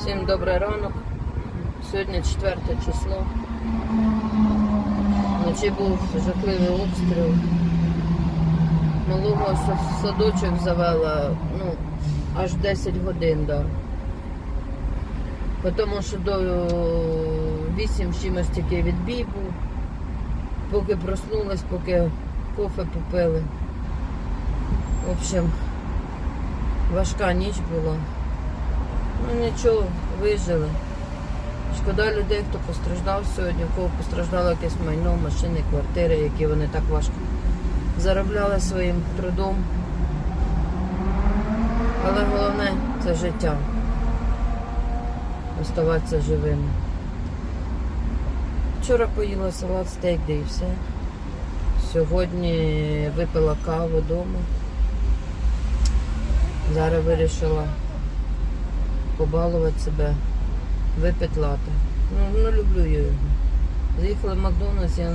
Всім добрий ранок. Сьогодні 4 число. Вночі був жахливий обстріл. Малого садочок завела ну, аж 10 годин, да. Тому що до 8 чимось тільки відбій був. Поки проснулась, поки кофе попили. В общем, важка ніч була. Ну нічого, вижили. Шкода людей, хто постраждав сьогодні, у кого постраждало якесь майно, машини, квартири, які вони так важко заробляли своїм трудом. Але головне це життя. Оставатися живими. Вчора поїла салат, стейк, де і все. Сьогодні випила каву вдома. Зараз вирішила побалувати себе, випити лати. Ну, ну люблю я його. Заїхали в Макдональдс, я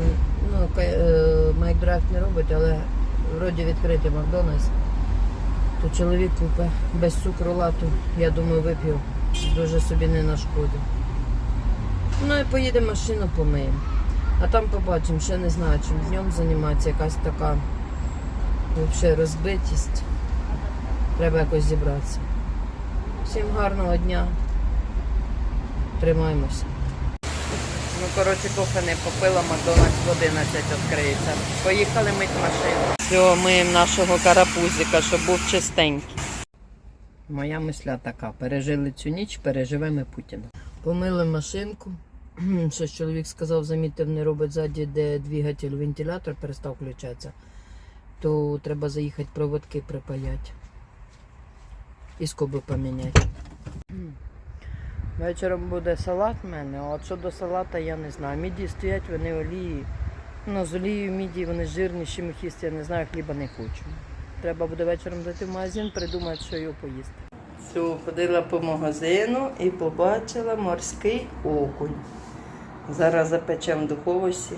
ну, е, Майк Драйв не робить, але вроді відкритий Макдональдс. То чоловік купить без цукру лату, я думаю, вип'ю. Дуже собі не нашкодив. Ну і поїде машину помиємо. А там побачимо, ще не знаю, чим днем займатися, якась така взагалі розбитість. Треба якось зібратися. Всім гарного дня. Тримаємося. Ну, коротше, кофе не попила, Макдональдс в 11 відкриється. Поїхали мить машину. Все, миємо нашого карапузика, щоб був чистенький. Моя мисля така. Пережили цю ніч, переживемо Путіна. Помили машинку. Щось чоловік сказав, замітив, не робить ззаді, де двигатель, вентилятор перестав включатися. То треба заїхати проводки припаяти. І скоби поміняти. Вечором буде салат в мене, а от щодо салата я не знаю. Міді стоять, вони олії. Ну, з олією міді вони жирніші михісті, я не знаю, хліба не хочу. Треба буде вечором зайти в магазин, придумати, що його поїсти. Все, ходила по магазину і побачила морський окунь. Зараз запечемо в духовості.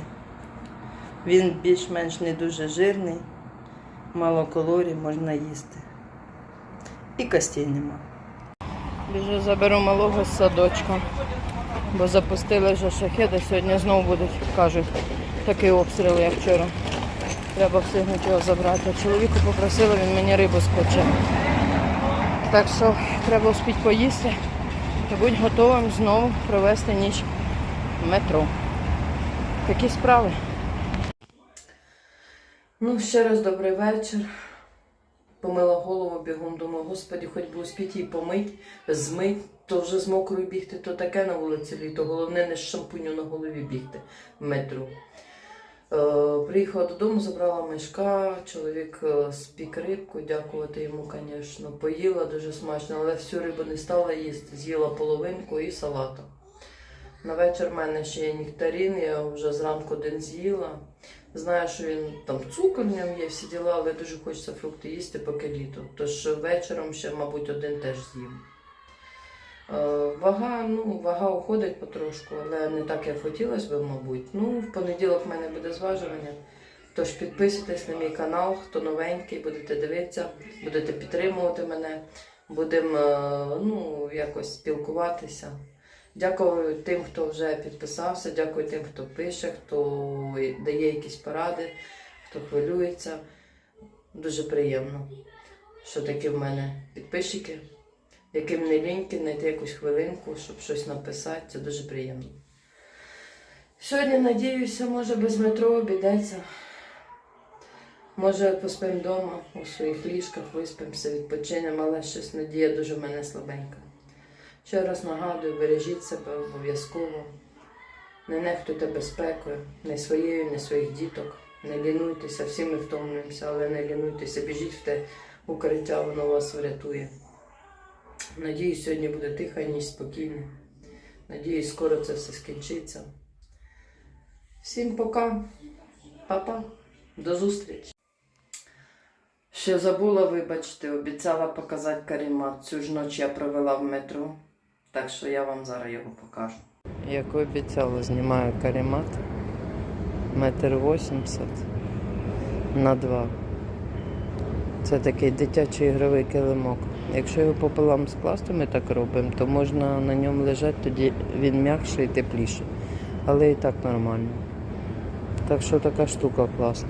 Він більш-менш не дуже жирний, мало калорій, можна їсти. І костей нема. Біжу заберу малого з садочка, бо запустили вже шахеди, сьогодні знову будуть, кажуть, такий обстріл, як вчора. Треба встигнути його забрати. Чоловіку попросила, він мені рибу спече. Так що треба успіти поїсти і будь готовим знову провести ніч в метро. Такі справи. Ну, ще раз добрий вечір. Помила голову бігом, думаю, господі, хоч би успіть її помить, змить, то вже з мокрою бігти, то таке на вулиці літо. Головне не з шампуню на голові бігти в метро. Е, приїхала додому, забрала мішка, чоловік е, спік рибку, дякувати йому, звісно. Поїла дуже смачно, але всю рибу не стала їсти, з'їла половинку і салата. На вечір в мене ще є нектарин, я вже зранку один з'їла. Знаю, що він там цукор в ньому є, всі діла, але дуже хочеться фрукти їсти, поки літо. Тож вечором ще, мабуть, один теж з'їм. Е, Вага, ну, вага уходить потрошку, але не так, як хотілося б, мабуть. Ну, в понеділок в мене буде зважування. Тож підписуйтесь на мій канал, хто новенький, будете дивитися, будете підтримувати мене, будемо е, ну, якось спілкуватися. Дякую тим, хто вже підписався, дякую тим, хто пише, хто дає якісь поради, хто хвилюється. Дуже приємно, що такі в мене підписчики, яким не ліньки знайти якусь хвилинку, щоб щось написати. Це дуже приємно. Сьогодні, надіюся, може без метро обійдеться. Може, поспимо вдома у своїх ліжках, виспимося, відпочинемо, але щось надія дуже в мене слабенька. Ще раз нагадую, бережіть себе обов'язково. Не нехтуйте безпекою, не своєю, не своїх діток. Не лінуйтеся, всі ми втомлюємося, але не лінуйтеся, біжіть в те укриття, воно вас врятує. Надіюсь, сьогодні буде тиха ніч, спокійна. Надіюсь, скоро це все скінчиться. Всім пока, папа, до зустрічі. Ще забула, вибачте, обіцяла показати карімат. Цю ж ніч я провела в метро, так що я вам зараз його покажу. Як обіцяла, знімаю карімат. Метр вісімдесят на два. Це такий дитячий ігровий килимок. Якщо його пополам скласти, ми так робимо, то можна на ньому лежати, тоді він м'якший і тепліший. Але і так нормально. Так що така штука класна.